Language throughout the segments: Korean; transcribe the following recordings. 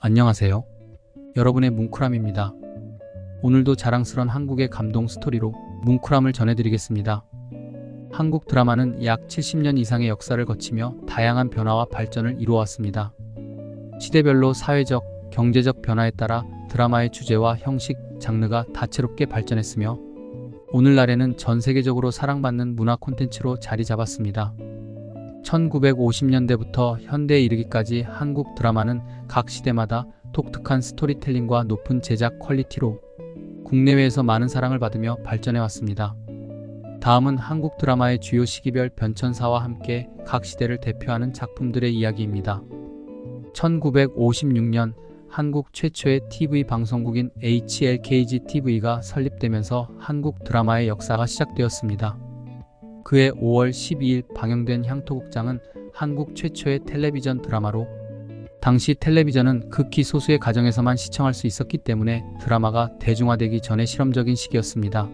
안녕하세요. 여러분의 뭉크람입니다. 오늘도 자랑스런 한국의 감동 스토리로 뭉크람을 전해드리겠습니다. 한국 드라마는 약 70년 이상의 역사를 거치며 다양한 변화와 발전을 이루어왔습니다. 시대별로 사회적, 경제적 변화에 따라 드라마의 주제와 형식, 장르가 다채롭게 발전했으며 오늘날에는 전 세계적으로 사랑받는 문화 콘텐츠로 자리 잡았습니다. 1950년대부터 현대에 이르기까지 한국 드라마는 각 시대마다 독특한 스토리텔링과 높은 제작 퀄리티로 국내외에서 많은 사랑을 받으며 발전해 왔습니다. 다음은 한국 드라마의 주요 시기별 변천사와 함께 각 시대를 대표하는 작품들의 이야기입니다. 1956년 한국 최초의 TV 방송국인 HLKG TV가 설립되면서 한국 드라마의 역사가 시작되었습니다. 그해 5월 12일 방영된 향토국장은 한국 최초의 텔레비전 드라마로 당시 텔레비전은 극히 소수의 가정에서만 시청할 수 있었기 때문에 드라마가 대중화되기 전의 실험적인 시기였습니다.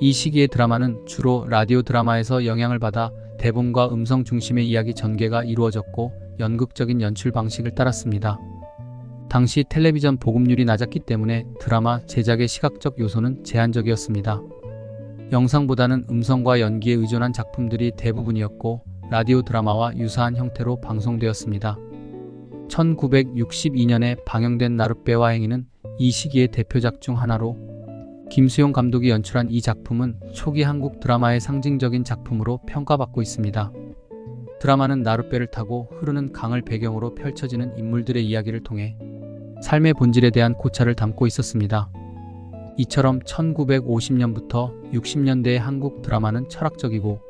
이 시기의 드라마는 주로 라디오 드라마에서 영향을 받아 대본과 음성 중심의 이야기 전개가 이루어졌고 연극적인 연출 방식을 따랐습니다. 당시 텔레비전 보급률이 낮았기 때문에 드라마 제작의 시각적 요소는 제한적이었습니다. 영상보다는 음성과 연기에 의존한 작품들이 대부분이었고 라디오 드라마와 유사한 형태로 방송되었습니다. 1962년에 방영된 나룻배와 행위는 이 시기의 대표작 중 하나로 김수용 감독이 연출한 이 작품은 초기 한국 드라마의 상징적인 작품으로 평가받고 있습니다. 드라마는 나룻배를 타고 흐르는 강을 배경으로 펼쳐지는 인물들의 이야기를 통해 삶의 본질에 대한 고찰을 담고 있었습니다. 이처럼 1950년부터 60년대의 한국 드라마는 철학적이고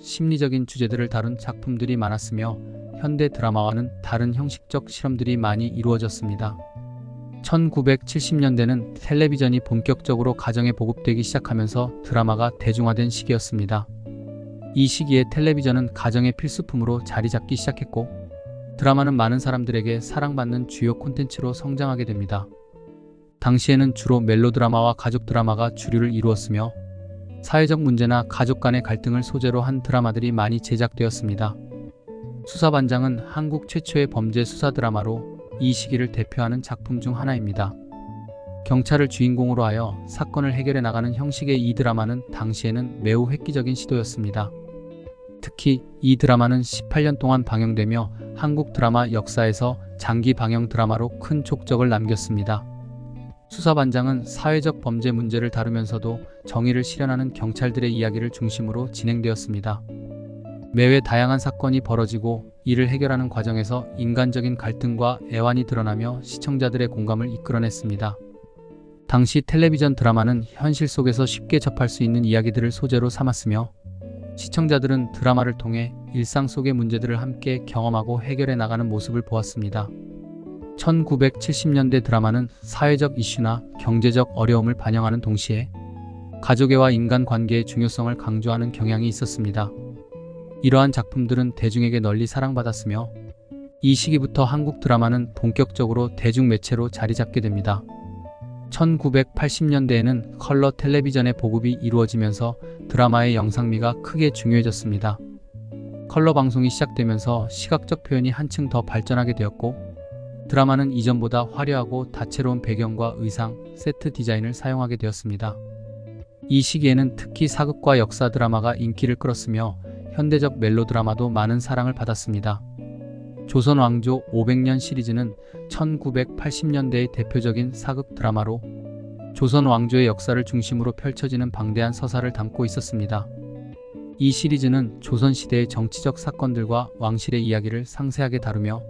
심리적인 주제들을 다룬 작품들이 많았으며 현대 드라마와는 다른 형식적 실험들이 많이 이루어졌습니다. 1970년대는 텔레비전이 본격적으로 가정에 보급되기 시작하면서 드라마가 대중화된 시기였습니다. 이 시기에 텔레비전은 가정의 필수품으로 자리 잡기 시작했고 드라마는 많은 사람들에게 사랑받는 주요 콘텐츠로 성장하게 됩니다. 당시에는 주로 멜로드라마와 가족 드라마가 주류를 이루었으며 사회적 문제나 가족 간의 갈등을 소재로 한 드라마들이 많이 제작되었습니다. 수사반장은 한국 최초의 범죄 수사 드라마로 이 시기를 대표하는 작품 중 하나입니다. 경찰을 주인공으로 하여 사건을 해결해 나가는 형식의 이 드라마는 당시에는 매우 획기적인 시도였습니다. 특히 이 드라마는 18년 동안 방영되며 한국 드라마 역사에서 장기 방영 드라마로 큰 족적을 남겼습니다. 수사반장은 사회적 범죄 문제를 다루면서도 정의를 실현하는 경찰들의 이야기를 중심으로 진행되었습니다. 매회 다양한 사건이 벌어지고 이를 해결하는 과정에서 인간적인 갈등과 애환이 드러나며 시청자들의 공감을 이끌어냈습니다. 당시 텔레비전 드라마는 현실 속에서 쉽게 접할 수 있는 이야기들을 소재로 삼았으며 시청자들은 드라마를 통해 일상 속의 문제들을 함께 경험하고 해결해 나가는 모습을 보았습니다. 1970년대 드라마는 사회적 이슈나 경제적 어려움을 반영하는 동시에 가족애와 인간관계의 중요성을 강조하는 경향이 있었습니다. 이러한 작품들은 대중에게 널리 사랑받았으며 이 시기부터 한국 드라마는 본격적으로 대중 매체로 자리 잡게 됩니다. 1980년대에는 컬러 텔레비전의 보급이 이루어지면서 드라마의 영상미가 크게 중요해졌습니다. 컬러 방송이 시작되면서 시각적 표현이 한층 더 발전하게 되었고 드라마는 이전보다 화려하고 다채로운 배경과 의상, 세트 디자인을 사용하게 되었습니다. 이 시기에는 특히 사극과 역사 드라마가 인기를 끌었으며 현대적 멜로드라마도 많은 사랑을 받았습니다. 조선 왕조 500년 시리즈는 1980년대의 대표적인 사극 드라마로 조선 왕조의 역사를 중심으로 펼쳐지는 방대한 서사를 담고 있었습니다. 이 시리즈는 조선시대의 정치적 사건들과 왕실의 이야기를 상세하게 다루며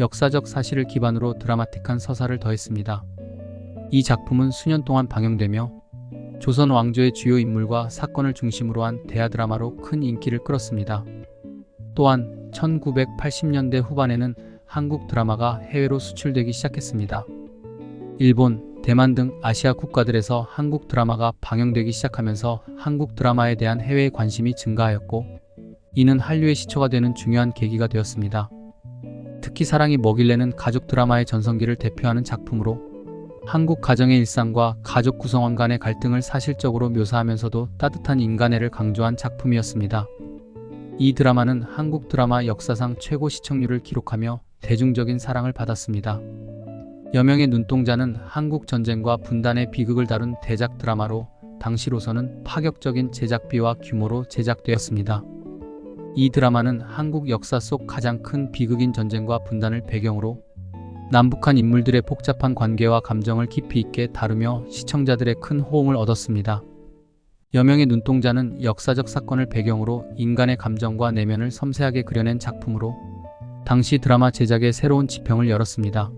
역사적 사실을 기반으로 드라마틱한 서사를 더했습니다. 이 작품은 수년 동안 방영되며 조선 왕조의 주요 인물과 사건을 중심으로 한 대하 드라마로 큰 인기를 끌었습니다. 또한 1980년대 후반에는 한국 드라마가 해외로 수출되기 시작했습니다. 일본, 대만 등 아시아 국가들에서 한국 드라마가 방영되기 시작하면서 한국 드라마에 대한 해외의 관심이 증가하였고 이는 한류의 시초가 되는 중요한 계기가 되었습니다. 특히 사랑이 먹일래는 가족 드라마의 전성기를 대표하는 작품으로 한국 가정의 일상과 가족 구성원 간의 갈등을 사실적으로 묘사하면서도 따뜻한 인간애를 강조한 작품이었습니다. 이 드라마는 한국 드라마 역사상 최고 시청률을 기록하며 대중적인 사랑을 받았습니다. 여명의 눈동자는 한국 전쟁과 분단의 비극을 다룬 대작 드라마로 당시로서는 파격적인 제작비와 규모로 제작되었습니다. 이 드라마는 한국 역사 속 가장 큰 비극인 전쟁과 분단을 배경으로 남북한 인물들의 복잡한 관계와 감정을 깊이 있게 다루며 시청자들의 큰 호응을 얻었습니다. 여명의 눈동자는 역사적 사건을 배경으로 인간의 감정과 내면을 섬세하게 그려낸 작품으로 당시 드라마 제작의 새로운 지평을 열었습니다.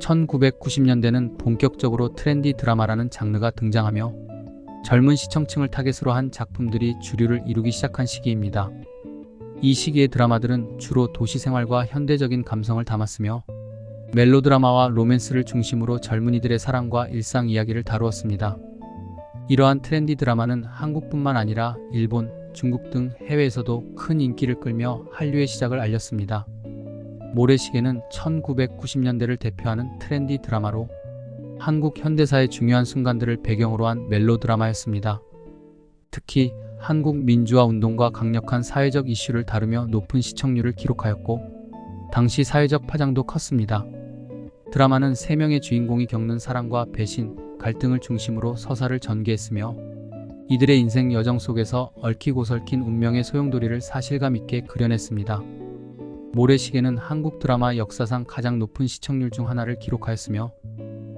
1990년대는 본격적으로 트렌디 드라마라는 장르가 등장하며 젊은 시청층을 타겟으로 한 작품들이 주류를 이루기 시작한 시기입니다. 이 시기의 드라마들은 주로 도시 생활과 현대적인 감성을 담았으며 멜로드라마와 로맨스를 중심으로 젊은이들의 사랑과 일상 이야기를 다루었습니다. 이러한 트렌디 드라마는 한국뿐만 아니라 일본, 중국 등 해외에서도 큰 인기를 끌며 한류의 시작을 알렸습니다. 모래시계는 1990년대를 대표하는 트렌디 드라마로 한국 현대사의 중요한 순간들을 배경으로 한 멜로드라마였습니다. 특히 한국 민주화 운동과 강력한 사회적 이슈를 다루며 높은 시청률을 기록하였고 당시 사회적 파장도 컸습니다. 드라마는 3명의 주인공이 겪는 사랑과 배신, 갈등을 중심으로 서사를 전개했으며 이들의 인생 여정 속에서 얽히고 설킨 운명의 소용돌이를 사실감 있게 그려냈습니다. 모래시계는 한국 드라마 역사상 가장 높은 시청률 중 하나를 기록하였으며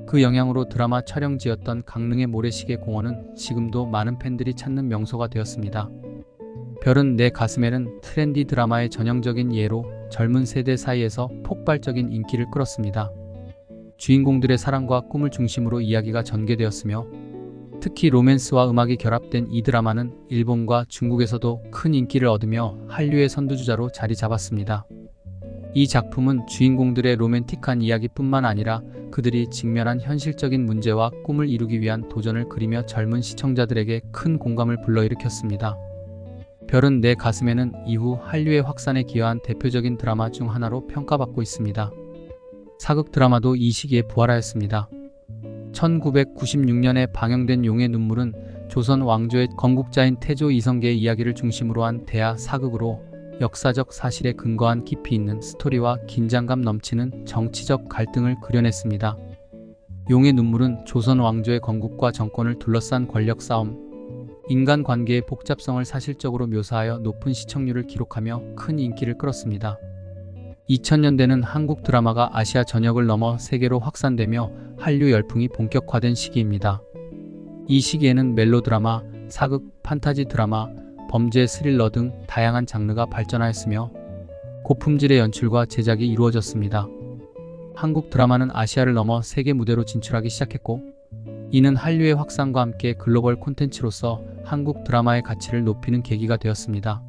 그 영향으로 드라마 촬영지였던 강릉의 모래시계 공원은 지금도 많은 팬들이 찾는 명소가 되었습니다. 별은 내 가슴에는 트렌디 드라마의 전형적인 예로 젊은 세대 사이에서 폭발적인 인기를 끌었습니다. 주인공들의 사랑과 꿈을 중심으로 이야기가 전개되었으며 특히 로맨스와 음악이 결합된 이 드라마는 일본과 중국에서도 큰 인기를 얻으며 한류의 선두주자로 자리 잡았습니다. 이 작품은 주인공들의 로맨틱한 이야기뿐만 아니라 그들이 직면한 현실적인 문제와 꿈을 이루기 위한 도전을 그리며 젊은 시청자들에게 큰 공감을 불러일으켰습니다. 별은 내 가슴에는 이후 한류의 확산에 기여한 대표적인 드라마 중 하나로 평가받고 있습니다. 사극 드라마도 이 시기에 부활하였습니다. 1996년에 방영된 용의 눈물은 조선 왕조의 건국자인 태조 이성계의 이야기를 중심으로 한 대하 사극으로 역사적 사실에 근거한 깊이 있는 스토리와 긴장감 넘치는 정치적 갈등을 그려냈습니다. 용의 눈물은 조선 왕조의 건국과 정권을 둘러싼 권력 싸움, 인간 관계의 복잡성을 사실적으로 묘사하여 높은 시청률을 기록하며 큰 인기를 끌었습니다. 2000년대는 한국 드라마가 아시아 전역을 넘어 세계로 확산되며 한류 열풍이 본격화된 시기입니다. 이 시기에는 멜로드라마, 사극, 판타지 드라마, 범죄 스릴러 등 다양한 장르가 발전하였으며 고품질의 연출과 제작이 이루어졌습니다. 한국 드라마는 아시아를 넘어 세계 무대로 진출하기 시작했고 이는 한류의 확산과 함께 글로벌 콘텐츠로서 한국 드라마의 가치를 높이는 계기가 되었습니다.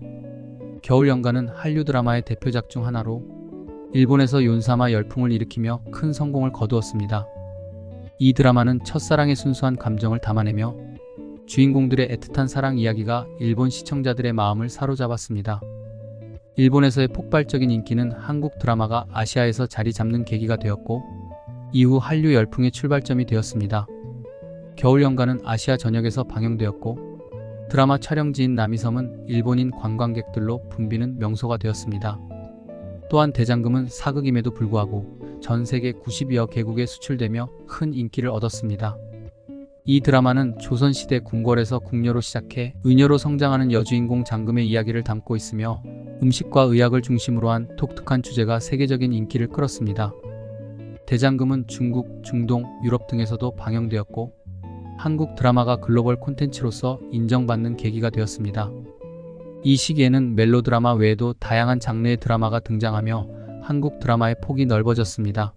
겨울 연가는 한류 드라마의 대표작 중 하나로 일본에서 윤사마 열풍을 일으키며 큰 성공을 거두었습니다. 이 드라마는 첫사랑의 순수한 감정을 담아내며 주인공들의 애틋한 사랑 이야기가 일본 시청자들의 마음을 사로잡았습니다. 일본에서의 폭발적인 인기는 한국 드라마가 아시아에서 자리 잡는 계기가 되었고 이후 한류 열풍의 출발점이 되었습니다. 겨울 연가는 아시아 전역에서 방영되었고 드라마 촬영지인 남이섬은 일본인 관광객들로 붐비는 명소가 되었습니다. 또한 대장금은 사극임에도 불구하고 전 세계 90여 개국에 수출되며 큰 인기를 얻었습니다. 이 드라마는 조선시대 궁궐에서 궁녀로 시작해 의녀로 성장하는 여주인공 장금의 이야기를 담고 있으며 음식과 의학을 중심으로 한 독특한 주제가 세계적인 인기를 끌었습니다. 대장금은 중국, 중동, 유럽 등에서도 방영되었고 한국 드라마가 글로벌 콘텐츠로서 인정받는 계기가 되었습니다. 이 시기에는 멜로드라마 외에도 다양한 장르의 드라마가 등장하며 한국 드라마의 폭이 넓어졌습니다.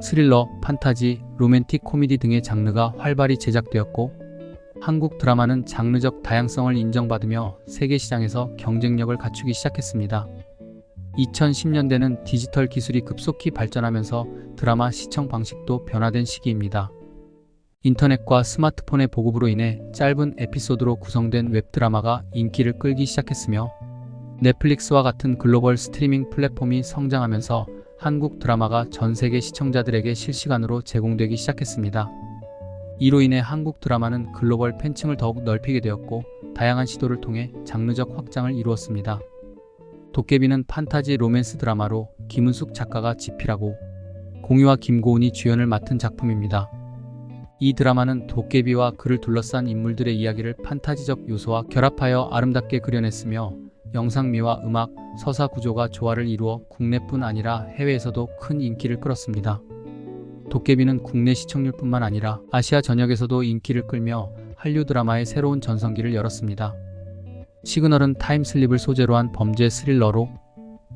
스릴러, 판타지, 로맨틱 코미디 등의 장르가 활발히 제작되었고 한국 드라마는 장르적 다양성을 인정받으며 세계 시장에서 경쟁력을 갖추기 시작했습니다. 2010년대는 디지털 기술이 급속히 발전하면서 드라마 시청 방식도 변화된 시기입니다. 인터넷과 스마트폰의 보급으로 인해 짧은 에피소드로 구성된 웹드라마가 인기를 끌기 시작했으며 넷플릭스와 같은 글로벌 스트리밍 플랫폼이 성장하면서 한국 드라마가 전 세계 시청자들에게 실시간으로 제공되기 시작했습니다. 이로 인해 한국 드라마는 글로벌 팬층을 더욱 넓히게 되었고 다양한 시도를 통해 장르적 확장을 이루었습니다. 도깨비는 판타지 로맨스 드라마로 김은숙 작가가 집필하고 공유와 김고은이 주연을 맡은 작품입니다. 이 드라마는 도깨비와 그를 둘러싼 인물들의 이야기를 판타지적 요소와 결합하여 아름답게 그려냈으며 영상미와 음악, 서사 구조가 조화를 이루어 국내뿐 아니라 해외에서도 큰 인기를 끌었습니다. 도깨비는 국내 시청률뿐만 아니라 아시아 전역에서도 인기를 끌며 한류 드라마의 새로운 전성기를 열었습니다. 시그널은 타임슬립을 소재로 한 범죄 스릴러로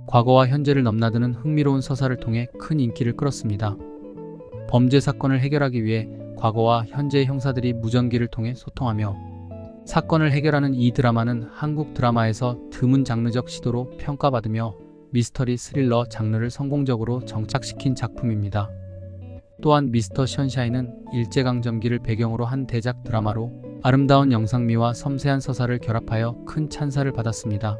과거와 현재를 넘나드는 흥미로운 서사를 통해 큰 인기를 끌었습니다. 범죄 사건을 해결하기 위해 과거와 현재의 형사들이 무전기를 통해 소통하며 사건을 해결하는 이 드라마는 한국 드라마에서 드문 장르적 시도로 평가받으며 미스터리 스릴러 장르를 성공적으로 정착시킨 작품입니다. 또한 미스터 션샤인은 일제강점기를 배경으로 한 대작 드라마로 아름다운 영상미와 섬세한 서사를 결합하여 큰 찬사를 받았습니다.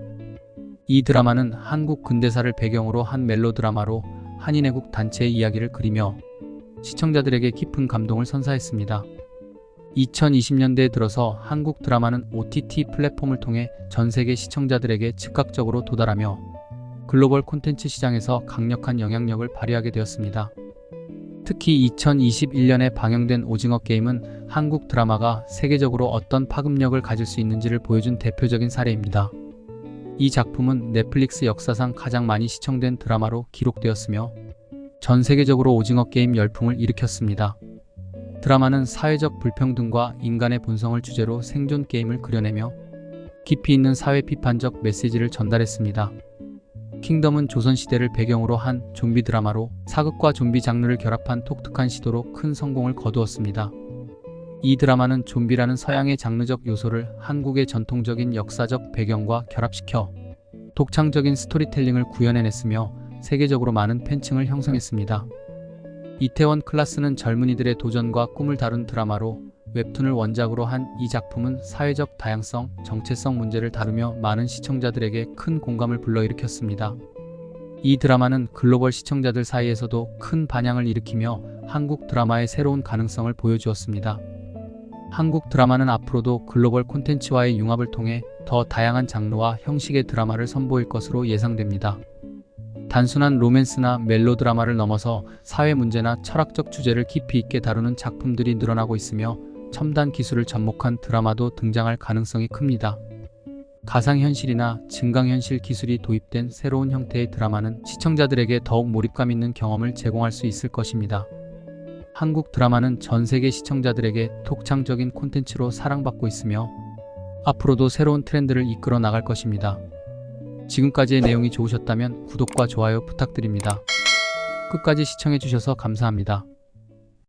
이 드라마는 한국 근대사를 배경으로 한 멜로 드라마로 한인애국 단체의 이야기를 그리며 시청자들에게 깊은 감동을 선사했습니다. 2020년대에 들어서 한국 드라마는 OTT 플랫폼을 통해 전 세계 시청자들에게 즉각적으로 도달하며 글로벌 콘텐츠 시장에서 강력한 영향력을 발휘하게 되었습니다. 특히 2021년에 방영된 오징어 게임은 한국 드라마가 세계적으로 어떤 파급력을 가질 수 있는지를 보여준 대표적인 사례입니다. 이 작품은 넷플릭스 역사상 가장 많이 시청된 드라마로 기록되었으며 전 세계적으로 오징어 게임 열풍을 일으켰습니다. 드라마는 사회적 불평등과 인간의 본성을 주제로 생존 게임을 그려내며 깊이 있는 사회 비판적 메시지를 전달했습니다. 킹덤은 조선시대를 배경으로 한 좀비 드라마로 사극과 좀비 장르를 결합한 독특한 시도로 큰 성공을 거두었습니다. 이 드라마는 좀비라는 서양의 장르적 요소를 한국의 전통적인 역사적 배경과 결합시켜 독창적인 스토리텔링을 구현해냈으며 세계적으로 많은 팬층을 형성했습니다. 이태원 클라스는 젊은이들의 도전과 꿈을 다룬 드라마로 웹툰을 원작으로 한 이 작품은 사회적 다양성, 정체성 문제를 다루며 많은 시청자들에게 큰 공감을 불러일으켰습니다. 이 드라마는 글로벌 시청자들 사이에서도 큰 반향을 일으키며 한국 드라마의 새로운 가능성을 보여주었습니다. 한국 드라마는 앞으로도 글로벌 콘텐츠와의 융합을 통해 더 다양한 장르와 형식의 드라마를 선보일 것으로 예상됩니다. 단순한 로맨스나 멜로 드라마를 넘어서 사회 문제나 철학적 주제를 깊이 있게 다루는 작품들이 늘어나고 있으며 첨단 기술을 접목한 드라마도 등장할 가능성이 큽니다. 가상현실이나 증강현실 기술이 도입된 새로운 형태의 드라마는 시청자들에게 더욱 몰입감 있는 경험을 제공할 수 있을 것입니다. 한국 드라마는 전 세계 시청자들에게 독창적인 콘텐츠로 사랑받고 있으며 앞으로도 새로운 트렌드를 이끌어 나갈 것입니다. 지금까지의 내용이 좋으셨다면 구독과 좋아요 부탁드립니다. 끝까지 시청해주셔서 감사합니다.